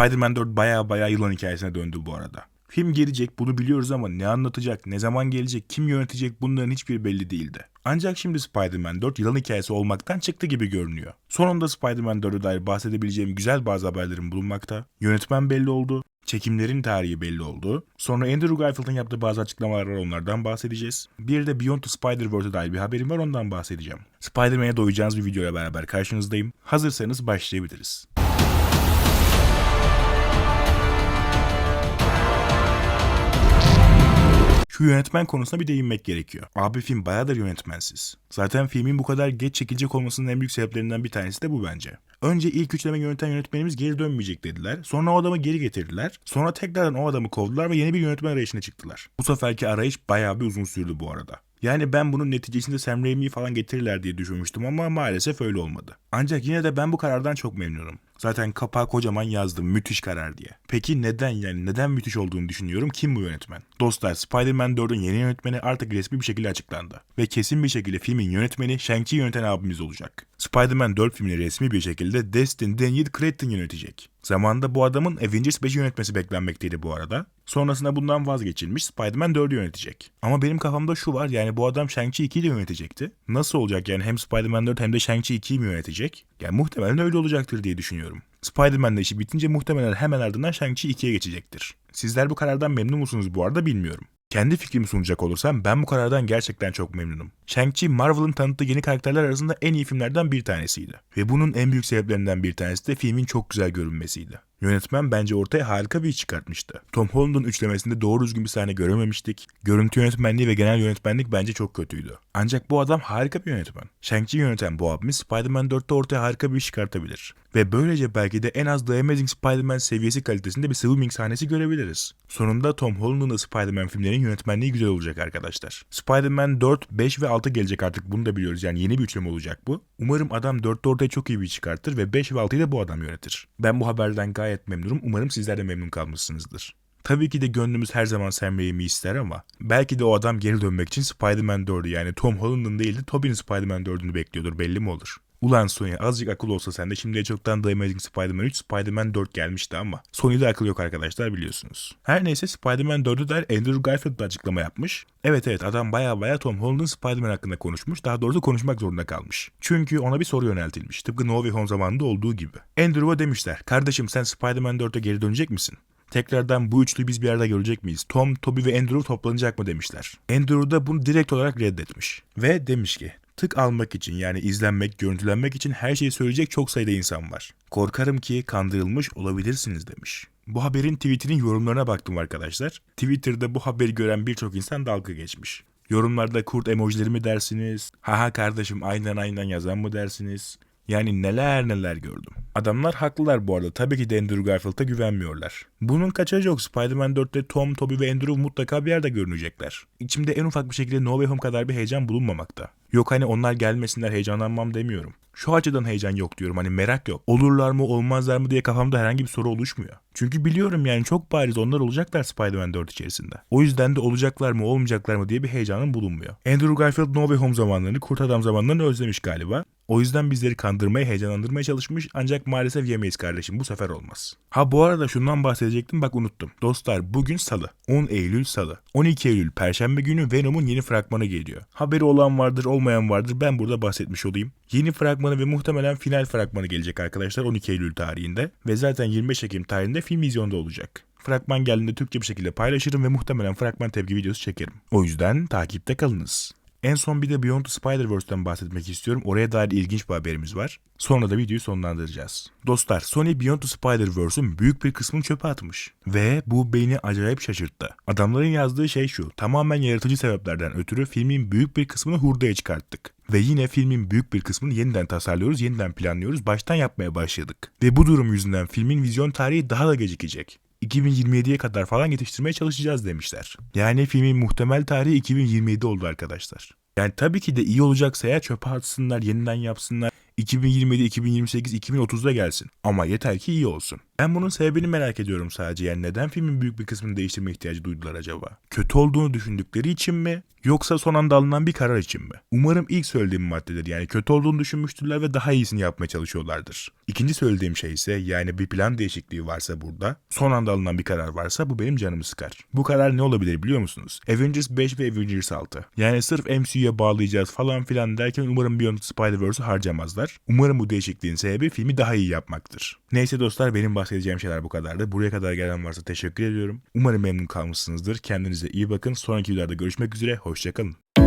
Spider-Man 4 baya baya yılan hikayesine döndü bu arada. Film gelecek bunu biliyoruz ama ne anlatacak, ne zaman gelecek, kim yönetecek bunların hiçbir belli değildi. Ancak şimdi Spider-Man 4 yılan hikayesi olmaktan çıktı gibi görünüyor. Sonunda Spider-Man 4'e dair bahsedebileceğim güzel bazı haberlerin bulunmakta. Yönetmen belli oldu. Çekimlerin tarihi belli oldu. Sonra Andrew Garfield'ın yaptığı bazı açıklamalar var onlardan bahsedeceğiz. Bir de Beyond the Spider-Verse'e dair bir haberim var ondan bahsedeceğim. Spider-Man'e doyacağınız bir videoyla beraber karşınızdayım. Hazırsanız başlayabiliriz. Şu yönetmen konusuna bir değinmek gerekiyor. Abi film bayağıdır yönetmensiz. Zaten filmin bu kadar geç çekilecek olmasının en büyük sebeplerinden bir tanesi de bu bence. Önce ilk üçleme yöneten yönetmenimiz geri dönmeyecek dediler. Sonra o adamı geri getirdiler. Sonra tekrardan o adamı kovdular ve yeni bir yönetmen arayışına çıktılar. Bu seferki arayış bayağı bir uzun sürdü bu arada. Yani ben bunun neticesinde Sam Raimi'yi falan getirirler diye düşünmüştüm ama maalesef öyle olmadı. Ancak yine de ben bu karardan çok memnunum. Zaten kapağı kocaman yazdım müthiş karar diye. Peki neden yani neden müthiş olduğunu düşünüyorum kim bu yönetmen? Dostlar Spider-Man 4'ün yeni yönetmeni artık resmi bir şekilde açıklandı. Ve kesin bir şekilde filmin yönetmeni Shang-Chi yöneten abimiz olacak. Spider-Man 4 filmini resmi bir şekilde Destin Daniel Cretton yönetecek. Zamanında bu adamın Avengers 5'i yönetmesi beklenmekteydi bu arada. Sonrasında bundan vazgeçilmiş Spider-Man 4'ü yönetecek. Ama benim kafamda şu var yani bu adam Shang-Chi 2'yi de yönetecekti. Nasıl olacak yani hem Spider-Man 4 hem de Shang-Chi 2'yi mi yönetecek? Yani muhtemelen öyle olacaktır diye düşünüyorum. Spider-Man'de işi bitince muhtemelen hemen ardından Shang-Chi 2'ye geçecektir. Sizler bu karardan memnun musunuz bu arada bilmiyorum. Kendi fikrimi sunacak olursam ben bu karardan gerçekten çok memnunum. Shang-Chi Marvel'ın tanıttığı yeni karakterler arasında en iyi filmlerden bir tanesiydi. Ve bunun en büyük sebeplerinden bir tanesi de filmin çok güzel görünmesiydi. Yönetmen bence ortaya harika bir iş çıkartmıştı. Tom Holland'ın üçlemesinde doğru düzgün bir sahne görememiştik. Görüntü yönetmenliği ve genel yönetmenlik bence çok kötüydü. Ancak bu adam harika bir yönetmen. Shang-Chi yöneten bu abimiz Spider-Man 4'te ortaya harika bir iş çıkartabilir. Ve böylece belki de en az The Amazing Spider-Man seviyesi kalitesinde bir swimming sahnesi görebiliriz. Sonunda Tom Holland'ın da Spider-Man filmlerinin yönetmenliği güzel olacak arkadaşlar. Spider-Man 4, 5 ve 6 gelecek artık bunu da biliyoruz yani yeni bir üçleme olacak bu. Umarım adam 4'te ortaya çok iyi bir çıkartır ve 5 ve 6'yı da bu adam yönetir. Ben bu haberden gayet memnunum. Umarım sizler de memnun kalmışsınızdır. Tabii ki de gönlümüz her zaman Sam Raimi ister ama belki de o adam geri dönmek için Spider-Man 4'ü yani Tom Holland'ın değil de Tobey'nin Spider-Man 4'ünü bekliyordur belli mi olur? Ulan Sony azıcık akıl olsa sende şimdiye çoktan The Amazing Spider-Man 3, Spider-Man 4 gelmişti ama Sony'de akıl yok arkadaşlar biliyorsunuz. Her neyse Spider-Man 4'ü der Andrew Garfield da açıklama yapmış. Evet evet adam baya baya Tom Holland'ın Spider-Man hakkında konuşmuş. Daha doğrusu konuşmak zorunda kalmış. Çünkü ona bir soru yöneltilmiş. Tıpkı No Way Home zamanında olduğu gibi. Andrew'a demişler. Kardeşim sen Spider-Man 4'e geri dönecek misin? Tekrardan bu üçlü biz bir arada görecek miyiz? Tom, Toby ve Andrew toplanacak mı demişler. Andrew da bunu direkt olarak reddetmiş. Ve demiş ki tık almak için yani izlenmek, görüntülenmek için her şeyi söyleyecek çok sayıda insan var. Korkarım ki kandırılmış olabilirsiniz demiş. Bu haberin tweetinin yorumlarına baktım arkadaşlar. Twitter'da bu haberi gören birçok insan dalga geçmiş. Yorumlarda kurt emojileri mi dersiniz? Haha kardeşim aynen aynen yazan mı dersiniz? Yani neler neler gördüm. Adamlar haklılar bu arada. Tabii ki de Andrew Garfield'a güvenmiyorlar. Bunun kaçacı yok. Spider-Man 4'te Tom, Toby ve Andrew mutlaka bir yerde görünecekler. İçimde en ufak bir şekilde No Way Home kadar bir heyecan bulunmamakta. Yok hani onlar gelmesinler heyecanlanmam demiyorum. Şu açıdan heyecan yok diyorum hani merak yok. Olurlar mı olmazlar mı diye kafamda herhangi bir soru oluşmuyor. Çünkü biliyorum yani çok bariz onlar olacaklar Spider-Man 4 içerisinde. O yüzden de olacaklar mı olmayacaklar mı diye bir heyecanım bulunmuyor. Andrew Garfield No Way Home zamanlarını, Kurt Adam zamanlarını özlemiş galiba. O yüzden bizleri kandırmaya, heyecanlandırmaya çalışmış ancak maalesef yemeyiz kardeşim bu sefer olmaz. Ha bu arada şundan bahsedecektim bak unuttum. Dostlar bugün salı. 10 Eylül salı. 12 Eylül perşembe günü Venom'un yeni fragmanı geliyor. Haberi olan vardır olmayan vardır ben burada bahsetmiş olayım. Yeni fragmanı ve muhtemelen final fragmanı gelecek arkadaşlar 12 Eylül tarihinde. Ve zaten 25 Ekim tarihinde film vizyonda olacak. Fragman geldiğinde Türkçe bir şekilde paylaşırım ve muhtemelen fragman tepki videosu çekerim. O yüzden takipte kalınız. En son bir de Beyond the Spider-Verse'den bahsetmek istiyorum. Oraya dair ilginç bir haberimiz var. Sonra da videoyu sonlandıracağız. Dostlar Sony Beyond the Spider-Verse'ün büyük bir kısmını çöpe atmış. Ve bu beni acayip şaşırttı. Adamların yazdığı şey şu. Tamamen yaratıcı sebeplerden ötürü filmin büyük bir kısmını hurdaya çıkarttık. Ve yine filmin büyük bir kısmını yeniden tasarlıyoruz, yeniden planlıyoruz, baştan yapmaya başladık. Ve bu durum yüzünden filmin vizyon tarihi daha da gecikecek. 2027'ye kadar falan yetiştirmeye çalışacağız demişler. Yani filmin muhtemel tarihi 2027 oldu arkadaşlar. Yani tabii ki de iyi olacaksa ya çöpe atsınlar, yeniden yapsınlar. 2027, 2028, 2030'da gelsin. Ama yeter ki iyi olsun. Ben bunun sebebini merak ediyorum sadece. Yani neden filmin büyük bir kısmını değiştirme ihtiyacı duydular acaba? Kötü olduğunu düşündükleri için mi? Yoksa son anda alınan bir karar için mi? Umarım ilk söylediğim maddeler yani kötü olduğunu düşünmüştürler ve daha iyisini yapmaya çalışıyorlardır. İkinci söylediğim şey ise yani bir plan değişikliği varsa burada, son anda alınan bir karar varsa bu benim canımı sıkar. Bu karar ne olabilir biliyor musunuz? Avengers 5 ve Avengers 6. Yani sırf MCU'ya bağlayacağız falan filan derken umarım Beyond Spider-Verse'ü harcamazlar. Umarım bu değişikliğin sebebi filmi daha iyi yapmaktır. Neyse dostlar benim bahsedeceğim şeyler bu kadardı. Buraya kadar gelen varsa teşekkür ediyorum. Umarım memnun kalmışsınızdır. Kendinize iyi bakın. Sonraki videolarda görüşmek üzere. Hoşçakalın.